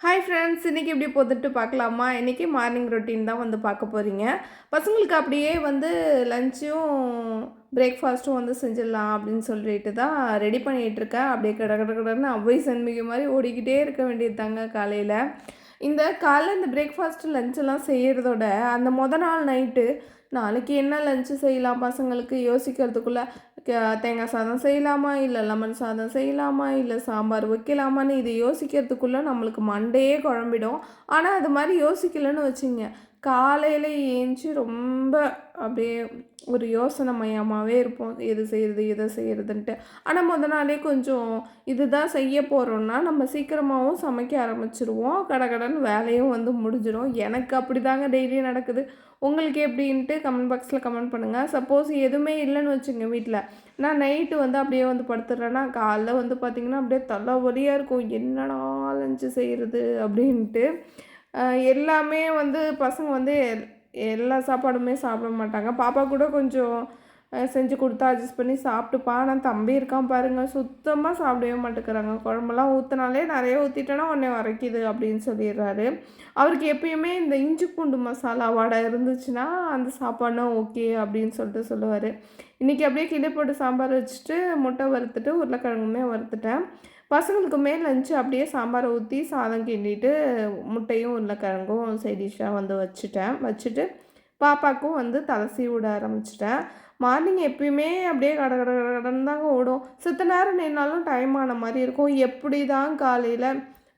Hi friends இன்றைக்கி எப்படி போட்டுட்டு பார்க்கலாமா? இன்றைக்கி மார்னிங் ரொட்டீன் தான் வந்து பார்க்க போகிறீங்க பசங்களுக்கு அப்படியே வந்து லஞ்சும் பிரேக்ஃபாஸ்ட்டும் வந்து செஞ்சிடலாம் அப்படின்னு சொல்லிட்டு தான் ரெடி பண்ணிகிட்ருக்கேன் அப்படியே கட கட கடன்னு அவ்வை சண்மிகை மாதிரி ஓடிக்கிட்டே இருக்க வேண்டியது தாங்க காலையில். இந்த காலைல இந்த பிரேக்ஃபாஸ்ட்டு லஞ்செல்லாம் செய்கிறதோட அந்த மொதல் நாள் நைட்டு நாளைக்கு என்ன லஞ்சு செய்யலாம் பசங்களுக்கு யோசிக்கிறதுக்குள்ளே தேங்காய் சாதம் செய்யலாமா இல்லை லெமன் சாதம் செய்யலாமா இல்லை சாம்பார் வைக்கலாமான்னு இது யோசிக்கிறதுக்குள்ளே நம்மளுக்கு மண்டையே குழம்பிடும். ஆனால் அது மாதிரி யோசிக்கலன்னு வச்சுங்க. காலையில் ஏஞ்சி ரொம்ப அப்படியே ஒரு யோசனை மையமாகவே இருப்போம். எது செய்கிறது எதை செய்கிறதுன்ட்டு ஆனால் முத நாளே கொஞ்சம் இதுதான் செய்ய போகிறோன்னா நம்ம சீக்கிரமாகவும் சமைக்க ஆரம்பிச்சிருவோம். கடகடன் வேலையும் வந்து முடிஞ்சிடும் எனக்கு அப்படி தாங்க டெய்லியும் நடக்குது. உங்களுக்கு எப்படின்ட்டு கமெண்ட் பாக்ஸில் கமெண்ட் பண்ணுங்கள் சப்போஸ் எதுவுமே இல்லைன்னு வச்சுங்க வீட்டில் நான் நைட்டு வந்து அப்படியே வந்து படுத்துடுறேன்னா காலைல வந்து பார்த்திங்கன்னா அப்படியே தலைவலியாக இருக்கும். என்னடா லஞ்சு செய்கிறது அப்படின்ட்டு. எல்லாமே வந்து பசங்க வந்து எல்லா சாப்பாடுமே சாப்பிட மாட்டாங்க. பாப்பா கூட கொஞ்சம் செஞ்சு கொடுத்தா அட்ஜஸ்ட் பண்ணி சாப்பிட்டுப்பா. ஆனால் தம்பி இருக்கான் பாருங்கள் சுத்தமாக சாப்பிடவே மாட்டேங்கிறாங்க. குழம்புலாம் ஊற்றினாலே நிறைய ஊற்றிட்டேன்னா உடனே வரைக்குது அப்படின்னு சொல்லிடுறாரு. அவருக்கு எப்பயுமே இந்த இஞ்சி பூண்டு மசாலா வடை இருந்துச்சுன்னா அந்த சாப்பாடுனா ஓகே அப்படின்னு சொல்லிட்டு சொல்லுவார். இன்றைக்கி அப்படியே கிளி போட்டு சாம்பார் வச்சுட்டு முட்டை வறுத்துட்டு உருளைக்கிழங்குமே வறுத்துட்டேன். பசங்களுக்கு மேல் லஞ்சு அப்படியே சாம்பாரை ஊற்றி சாதம் கிண்டிட்டு முட்டையும் உருளைக்கிழங்கும் சைடிஷாக வந்து வச்சுட்டேன். வச்சுட்டு பாப்பாவுக்கும் வந்து தலசி விட ஆரம்பிச்சிட்டேன். மார்னிங் எப்பயுமே அப்படியே கட கட கடன்னு தாங்க ஓடும். சித்த நேரம் நின்னாலும் டைம் ஆன மாதிரி இருக்கும். எப்படி தான் காலையில்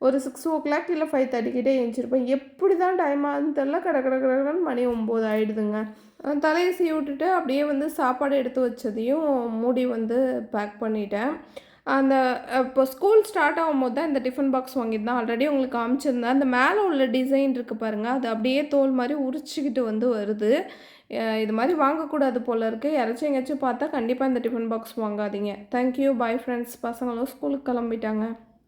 ஒரு சிக்ஸ் ஓ கிளாக் இல்லை ஃபைவ் தேர்ட்டிக்கிட்டே எழுந்திருப்பேன் எப்படி தான் டைம் ஆகுதுன்னு தெரில கட கட கடன்னு மணி ஒம்பது ஆகிடுதுங்க தலையை சீ விட்டுட்டு அப்படியே வந்து சாப்பாடு எடுத்து வச்சதையும் மூடி வந்து பேக் பண்ணிட்டேன். அந்த இப்போ ஸ்கூல் ஸ்டார்ட் ஆகும்போது தான் இந்த டிஃபன் பாக்ஸ் வாங்கியிருந்தேன். ஆல்ரெடி உங்களுக்கு காமிச்சிருந்தேன். அந்த மேலே உள்ள டிசைன் இருக்குது பாருங்கள் அது அப்படியே தோல் மாதிரி உரிச்சிக்கிட்டு வந்து வருது. இது மாதிரி வாங்கக்கூடாது போல் இருக்குது யாராச்சும் எங்கேயாச்சும் பார்த்தா கண்டிப்பாக இந்த டிஃபன் பாக்ஸ் வாங்காதீங்க. தேங்க்யூ பாய் ஃப்ரெண்ட்ஸ் பசங்களும் ஸ்கூலுக்கு கிளம்பிட்டாங்க.